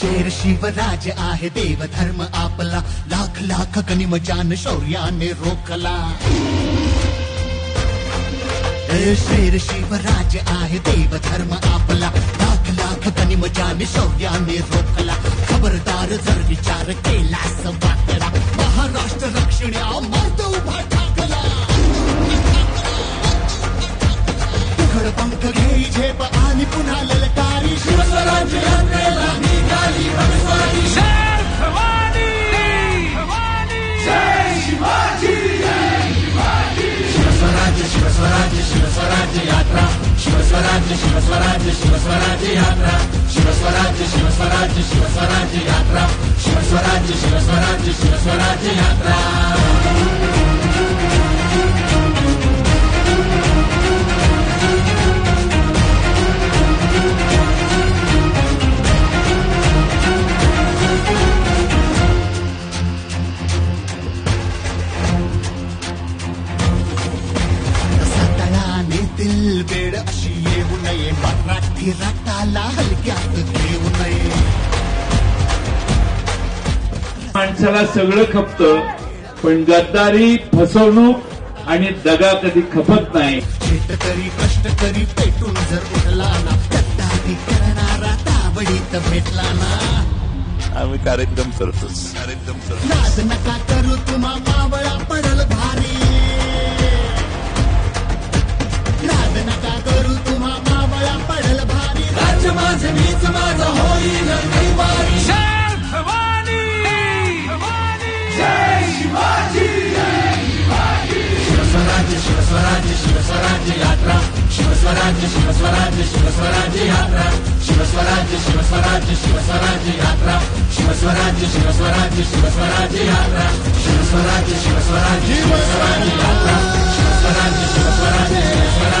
शेर शिवराज आहे देव धर्म आपला. लाख लाख गनिमजान शौर्याने रोखला. ए, शेर शिवराज आहे देव धर्म आपला. लाख लाख गनिमजान शौर्याने रोखला. खबरदार जर विचार केला वाकडा. महाराष्ट्र रक्षण्या मर्द उभा ठाकला. पंख घेई झेप आणि पुन्हा ललकारी. शिवस्वराज्य यात्रेला शिवस्वराज्य शिवस्वराज्य शिवस्वराज्य यात्रा शिवस्वराज्य शिवस्वराज्य शिवस्वराज्य यात्रा शिवस्वराज्य शिवस्वराज्य शिवस्वराज्य यात्रा शिवस्वराज्य शिवस्वराज्य शिवस्वराज्य यात्रा येऊ नये. मराठी रक्ताला हलक्यात घेऊ नये. माणसाला सगळं खपतं पण गद्दारी फसवणूक आणि दगा कधी खपत नाही. शेतकरी कष्टकरी पेटून जर उठला ना. गद्दारी करणारा तावडीत भेटला ना. आम्ही कार्यक्रम करतोच. कार्यक्रम करतो लाज नका करू तुम्हा मावळा पडल भारी. शिवस्वराज्य शिवस्वराज्य यात्रा शिवस्वराज्य शिवस्वराज्य शिवस्वराज्य यात्रा शिवस्वराज्य शिवस्वराज्य शिवस्वराज्य यात्रा शिवस्वराज्य शिवस्वराज्य शिवस्वराज्य यात्रा शिवस्वराज्य शिवस्वराज्य शिवस्वराज्य यात्रा शिवस्वराज्य शिवस्वराज्य शिवस्वराज्य